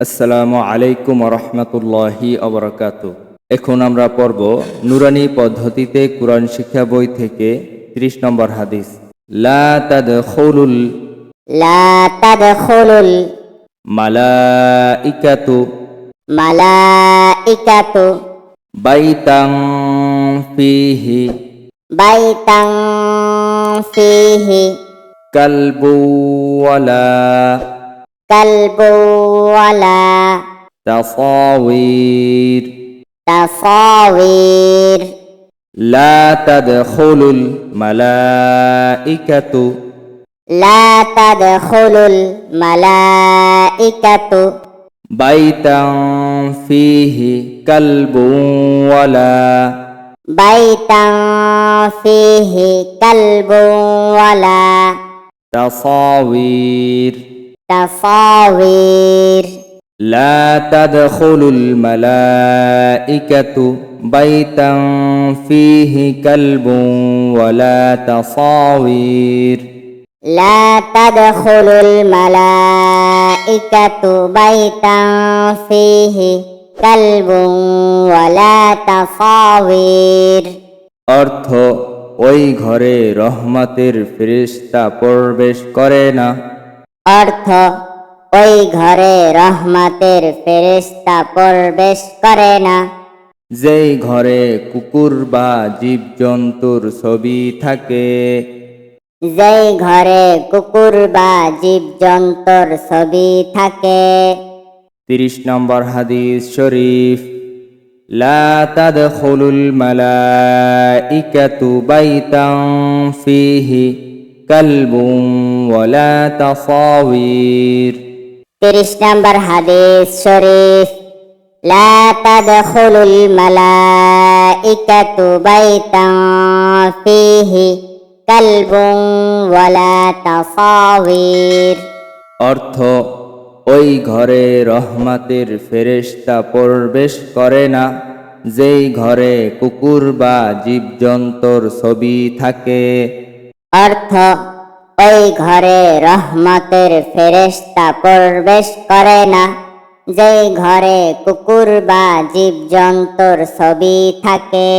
আসসালামু আলাইকুম রহমতুল্লাহি অবরাকাত এখন আমরা পর্ব নুরানি পদ্ধতিতে কোরআন শিক্ষা বই থেকে ৩০ নম্বর হাদিস। লা লা বাইতাং কালবু কালবু ولا تصاوير. تصاوير. لا تدخل الملائكة. لا تدخل الملائكة. بيتا فيه كلب ولا بيتا فيه كلب ولا تصاوير. تصاوير لا تدخل الملائكة بيتا فيه كلب ولا تصاوير لا تدخل الملائكة بيتا فيه كلب ولا تصاوير অর্থ ওই ঘরে রহমতের ফেরেশতা প্রবেশ করে না অর্থ ওই ঘরে রহমতের ফেরেশতা প্রবেশ করে না যেই ঘরে কুকুর বা জীবজন্তুর ছবি থাকে যেই ঘরে কুকুর বা জীবজন্তুর ছবি থাকে তিরিশ নম্বর হাদিস শরীফ لا تدخل الملائكة بيتا فيه كلب ولا تصاوير তিরিশ নম্বর হাদিস শরীফ لا تدخل الملائكة بيتا فيه كلب ولا تصاوير অর্থ ওই ঘরে রহমতের ফেরেশতা প্রবেশ করে না যেই ঘরে কুকুর বা জীবজন্তুর ছবি থাকে অর্থ ওই ঘরে রহমতের ফেরেস্তা প্রবেশ করে না। যেই ঘরে কুকুর বা জীবজন্তুর ছবি থাকে